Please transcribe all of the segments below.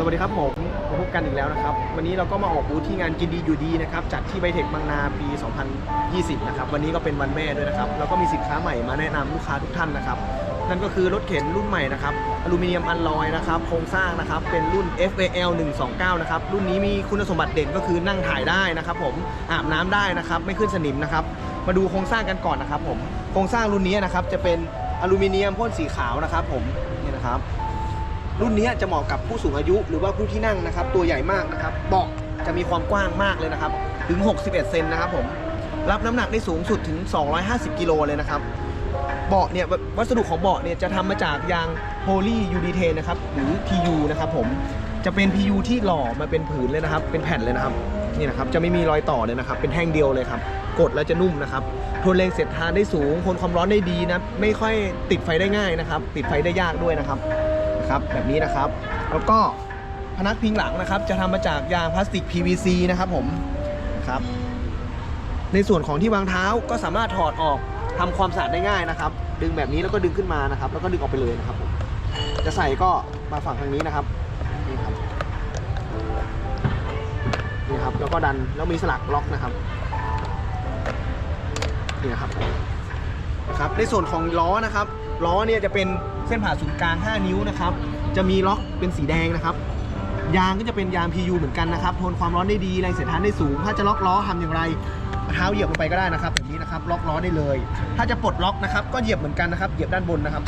สวัสดีครับผมมาพบกันอีกแล้วนะครับ วันนี้เราก็มาออกบูธที่งานกินดีอยู่ดีนะครับจัดที่ไบเทคบางนาปี 2020 นะครับ วันนี้ก็เป็นวันแม่ด้วยนะครับ แล้วก็มีสินค้าใหม่มาแนะนำลูกค้าทุกท่านนะครับ นั่นก็คือรถเข็นรุ่นใหม่นะครับ อลูมิเนียมอัลลอยนะครับ โครงสร้างนะครับ เป็นรุ่น FAL 129 นะครับ รุ่นนี้มีคุณสมบัติเด่นก็คือนั่งถ่ายได้นะครับ ผม อาบน้ำได้นะครับ ไม่ขึ้นสนิมนะครับ มาดูโครงสร้างกันก่อนนะครับ ผม โครงสร้างรุ่นนี้นะครับจะเป็นอลูมิเนียมพ่นสีขาวนะครับ ผม นี่นะครับ รุ่นนี้จะเหมาะกับผู้สูงอายุหรือว่าผู้ที่นั่งนะครับ ตัวใหญ่มากนะครับเบาะจะมีความกว้างมากเลยนะครับ ถึง 61 เซนนะครับผม รับน้ำหนักได้สูงสุดถึง 250 กิโลเลยนะครับ เบาะเนี่ยวัสดุของเบาะเนี่ยจะทำมาจากยาง poly urethane นะครับหรือ PU นะครับผม จะเป็น PU ที่หล่อมาเป็นผืนเลยนะครับ เป็นแผ่นเลยนะครับ นี่นะครับ จะไม่มีรอยต่อเลยนะครับ เป็นแท่งเดียวเลยครับ กดแล้วจะนุ่มนะครับ ทนแรงเสียดทานได้สูง ทนความร้อนได้ดีนะ ไม่ค่อยติดไฟได้ง่ายนะครับ ติดไฟได้ยากด้วยนะครับ นะครับแบบนี้นะครับ แล้วก็พนักพิงหลังนะครับ จะทำมาจากยางพลาสติก PVC นะครับผมนะครับ ในส่วนของที่วางเท้าก็สามารถถอดออกทำความสะอาดได้ง่ายนะครับ ดึงแบบนี้แล้วก็ดึงขึ้นมานะครับ แล้วก็ดึงออกไปเลยนะครับผมจะใส่ก็มาฝั่งทางนี้นะครับนี่ครับนี่ครับแล้วก็ดันแล้วมีสลักล็อกนะครับนี่นะครับนะครับ ในส่วนของล้อนะครับ ล้อเนี่ยจะเป็นเส้นผ่าศูนย์กลาง 5 นิ้วนะครับ จะมีล็อกเป็นสีแดงนะครับ ยางก็จะเป็นยาง PU เหมือนกันนะครับ ทนความร้อนได้ดี แรงเสียดทานได้สูง ถ้าจะล็อกล้อทำอย่างไร เท้าเหยียบลงไปก็ได้นะครับแบบนี้นะครับ ล็อกล้อได้เลย ถ้าจะปลดล็อกนะครับ ก็เหยียบเหมือนกันนะครับ เหยียบด้านบนนะครับ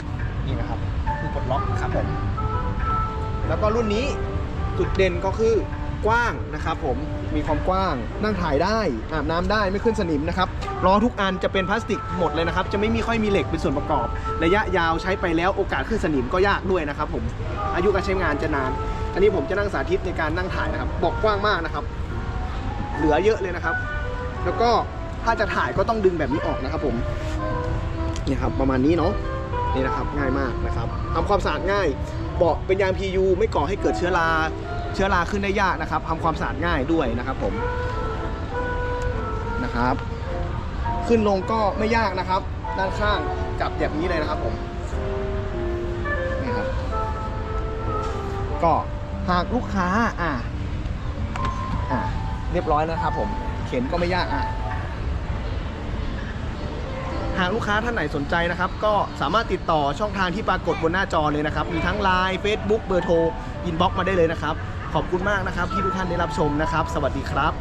นี่นะครับ คือปลดล็อกนะครับผม แล้วก็รุ่นนี้จุดเด่นก็คือ กว้างนะครับผมมีความกว้างนั่งถ่ายได้อาบน้ำได้ไม่ขึ้นสนิมนะครับล้อทุกอันจะเป็นพลาสติกหมดเลยนะครับ จะไม่มีค่อยมีเหล็กเป็นส่วนประกอบ ระยะยาวใช้ไปแล้วโอกาสขึ้นสนิมก็ยากด้วยนะครับ ผมอายุการใช้งานจะนาน อันนี้ผมจะนั่งสาธิตในการนั่งถ่ายนะครับบอกกว้างมากนะครับ เหลือเยอะเลยนะครับ แล้วก็ถ้าจะถ่ายก็ต้องดึงแบบนี้ออกนะครับผมนี่ครับประมาณนี้เนาะนี่นะครับง่ายมากนะครับทำความสะอาดง่ายเบาะเป็นยาง PU ไม่ก่อให้เกิดเชื้อรา เชื้อราขึ้นได้ยากนะครับทำความสะอาดง่ายด้วยนะครับผมนะครับ ขึ้นลงก็ไม่ยากนะครับ ด้านข้างจับแบบนี้เลยนะครับผมนี่ครับก็หากลูกค้าอ่าอ่าเรียบร้อยนะครับผมเข็นก็ไม่ยากอะหากลูกค้าท่านไหนสนใจนะครับ ก็สามารถติดต่อช่องทางที่ปรากฏบนหน้าจอเลยนะครับ มีทั้ง Line Facebook เบอร์โทรอินบ็อกมาได้เลยนะครับ ขอบคุณมากนะครับที่ทุกท่านได้รับชมนะครับ สวัสดีครับ